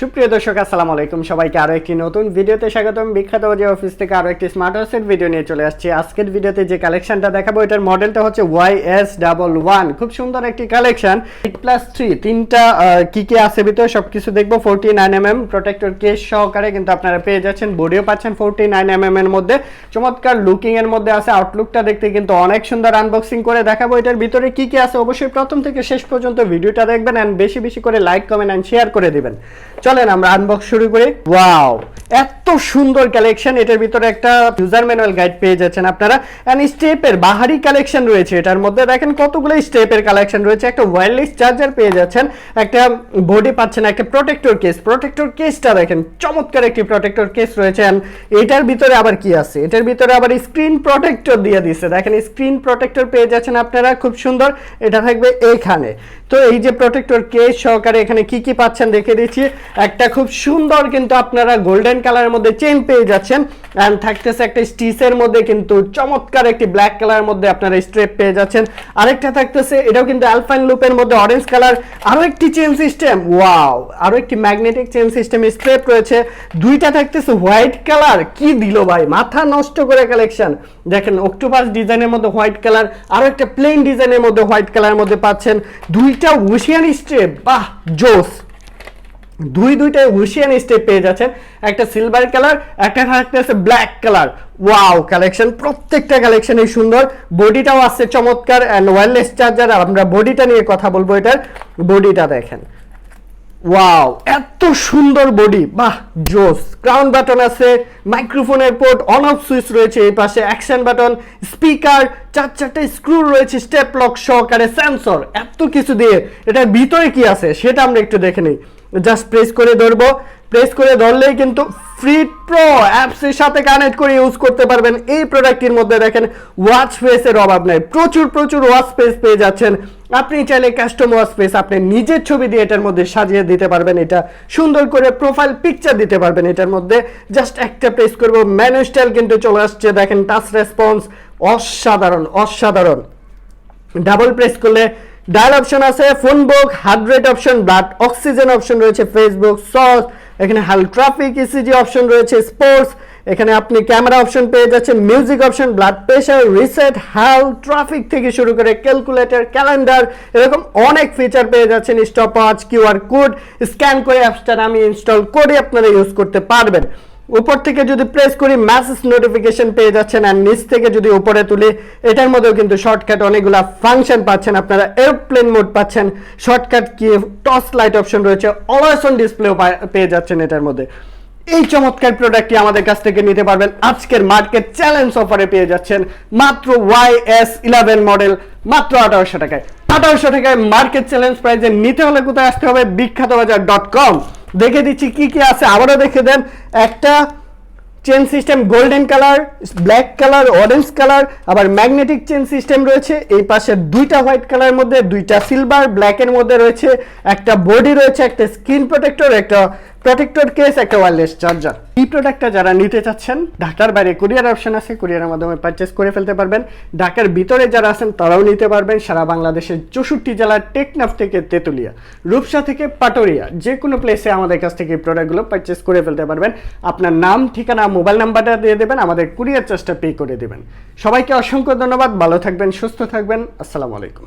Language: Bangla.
সুপ্রিয় দর্শক, আসসালামু আলাইকুম। সবাইকে আরও একটি নতুন ভিডিওতে স্বাগতম। বিখ্যাত যে অফিস থেকে আরও একটি স্মার্ট হাউসের ভিডিও নিয়ে চলে আসছি। আজকের ভিডিওতে যে কালেকশনটা দেখাবো, এটার মডেলটা হচ্ছে ওয়াই এস ডাবল ওয়ান খুব সুন্দর একটি কালেকশন এইট প্লাস থ্রি তিনটা কি কি আছে ভিতরে সবকিছু দেখব। Forty nine M M protector case সহকারে কিন্তু আপনারা পেয়ে যাচ্ছেন। বডিও পাচ্ছেন ফোরটি নাইন এম এম এর মধ্যে। চমৎকার লুকিং এর মধ্যে আছে। আউটলুকটা দেখতে কিন্তু অনেক সুন্দর আনবক্সিং করে দেখাবো। এটার ভিতরে কি কি আছে? অবশ্যই প্রথম থেকে শেষ পর্যন্ত ভিডিওটা দেখবেন। এন্ড বেশি বেশি করে লাইক কমেন্ট এন্ড শেয়ার করে দিবেন। চলেন আমরা আনবক্স শুরু করি। ওয়াও এত সুন্দর কালেকশন এটার ভিতরে একটা ইউজার ম্যানুয়াল গাইড পেয়ে যাচ্ছেন আপনারা। এন্ড স্টেপের বাহারি কালেকশন রয়েছে এটার মধ্যে। দেখেন কতগুলো স্টেপের কালেকশন রয়েছে। একটা ওয়্যারলেস চার্জার পেয়ে যাচ্ছেন, একটা বডি পাচ্ছেন, একটা প্রোটেক্টর কেস প্রোটেক্টর কেসটা দেখেন, চমৎকার একটি প্রোটেক্টর কেস রয়েছে। And এটার ভিতরে আবার কি আছে? এটার ভিতরে আবার স্ক্রিন প্রোটেক্টর দিয়ে দিচ্ছে। দেখেন স্ক্রিন প্রোটেক্টর পেয়ে যাচ্ছেন আপনারা, খুব সুন্দর। এটা থাকবে এইখানে তো এই যে প্রোটেক্টর কেস সহকারে এখানে কি কি পাচ্ছেন দেখে দিচ্ছি। একটা খুব সুন্দর কিন্তু আপনারা গোল্ডেন কালারের মধ্যে চেন পেয়ে যাচ্ছেন। অ্যান্ড থাকতেছে একটা স্টিচের মধ্যে কিন্তু চমৎকার একটি ব্ল্যাক কালারের মধ্যে আপনারা স্ট্রেপ পেয়ে যাচ্ছেন। আরেকটা থাকতেছে, এটাও কিন্তু অ্যালফাইন লুপের মধ্যে অরেঞ্জ কালার আরও একটি চেন সিস্টেম ওয়াও আরও একটি ম্যাগনেটিক চেন সিস্টেম স্ট্রেপ রয়েছে। দুইটা থাকতেছে হোয়াইট কালার কি দিল ভাই? মাথা নষ্ট করে কালেকশন দেখেন অক্টোপাস ডিজাইনের মধ্যে হোয়াইট কালার আরও একটা প্লেন ডিজাইনের মধ্যে হোয়াইট কালারের মধ্যে পাচ্ছেন। দুইটা ওশিয়ান স্ট্রেপ বাহ! জোস! দুই দুইটাই ওশিয়ান স্টেপ পেয়ে যাচ্ছেন। একটা সিলভার কালার একটা থাকতেছে ব্ল্যাক কালার ওয়াও কালেকশন প্রত্যেকটা কালেকশনই সুন্দর। বডিটাও আছে চমৎকার অ্যান্ড ওয়্যারলেস চার্জার আমরা বডিটা নিয়ে কথা বলব এটার। বডিটা দেখেন। ওয়াও এত সুন্দর বডি বাহ, জোস। ক্রাউন বাটন আছে মাইক্রোফোনের পোর্ট অন অফ সুইচ রয়েছে, এই পাশে অ্যাকশন বাটন স্পিকার চার চারটে স্ক্রু রয়েছে স্টেপ লক সহকারে সেন্সর এত কিছু দিয়ে। এটার ভিতরে কি আছে, সেটা আমরা একটু দেখে নিই। জাস্ট প্রেস করে ধরবো। প্রেস করে ধরলেই কিন্তু ফ্রি প্রো অ্যাপসের সাথে কানেক্ট করে ইউজ করতে পারবেন। এই প্রোডাক্টটির মধ্যে দেখেন ওয়াচ স্পেসের অভাব নেই। প্রচুর প্রচুর ওয়াচ স্পেস পেয়ে যাচ্ছেন। আপনি চাইলে কাস্টম ওয়াচ স্পেস আপনি নিজের ছবি দিয়ে এটার মধ্যে সাজিয়ে দিতে পারবেন। এটা সুন্দর করে প্রোফাইল পিকচার দিতে পারবেন এটার মধ্যে। জাস্ট একটা প্রেস করব ম্যানু স্টাইল কিন্তু চলে আসছে। দেখেন টাচ রেসপন্স অসাধারণ অসাধারণ। ডাবল প্রেস করলে ডায়াল অপশন আছে phone book heart rate option blood oxygen option রয়েছে ফেসবুক সস এখানে হাল ট্রাফিক ইসিজি অপশন রয়েছে স্পোর্টস এখানে আপনি ক্যামেরা অপশন পেয়ে যাচ্ছেন music option blood pressure reset হাল ট্রাফিক থেকে শুরু করে ক্যালকুলেটর ক্যালেন্ডার এরকম অনেক ফিচার পেয়ে যাচ্ছেন stop watch QR code scan করে অ্যাপসটা আমি ইনস্টল করে আপনারা ইউজ করতে পারবেন। উপর থেকে যদি প্রেস করি মেসেজ নোটিফিকেশন পেয়ে যাচ্ছেন আর নিচ থেকে যদি উপরে তুলি, এটার মধ্যেও কিন্তু শর্টকাট অনেকগুলা ফাংশন পাচ্ছেন। আপনারা এরোপ্লেন মোড পাচ্ছেন শর্টকাট কি টর্চ লাইট অপশন রয়েছে অন ডিসপ্লেও পেয়ে যাচ্ছেন এটার মধ্যে। এই চমৎকার প্রোডাক্টটি আমাদের কাছ থেকে নিতে পারবেন। আজকের মার্কেট চ্যালেঞ্জ অফারে পেয়ে যাচ্ছেন মাত্র ওয়াই এস ইলেভেন মডেল মাত্র আঠারোশো টাকায়। আঠারোশো টাকায় মার্কেট চ্যালেঞ্জ প্রাইজে নিতে হলে কোথায় আসতে হবে? বিখ্যাত বাজার ডট কম দেখে দিচ্ছি কি কি আছে, আবারও দেখে দেন। একটা chain system golden colour black colour orange colour আবার ম্যাগনেটিক চেন সিস্টেম রয়েছে। এই পাশে দুইটা হোয়াইট কালারের মধ্যে, দুইটা সিলভার ব্ল্যাকের মধ্যে রয়েছে। একটা বডি রয়েছে, একটা স্কিন প্রোটেক্টর একটা প্রোটেক্টর কেস একটা ওয়্যারলেস চার্জার এই প্রোডাক্টটা যারা নিতে চাচ্ছেন, ঢাকার বাইরে কুরিয়ার অপশন আছে কুরিয়ারের মাধ্যমে পারচেস করে ফেলতে পারবেন। ঢাকার ভিতরে যারা আছেন, তারাও নিতে পারবেন সারা বাংলাদেশের চৌষট্টি জেলার টেকনাফ থেকে তেতুলিয়া, রূপসা থেকে পাটোরিয়া যে কোনো প্লেসে আমাদের কাছ থেকে এই প্রোডাক্টগুলো পারচেস করে ফেলতে পারবেন। আপনার নাম, ঠিকানা মোবাইল নাম্বারটা দিয়ে দেবেন, আমাদের কুরিয়ার চার্জটা পে করে দেবেন। সবাইকে অসংখ্য ধন্যবাদ, ভালো থাকবেন, সুস্থ থাকবেন, আসসালামু আলাইকুম।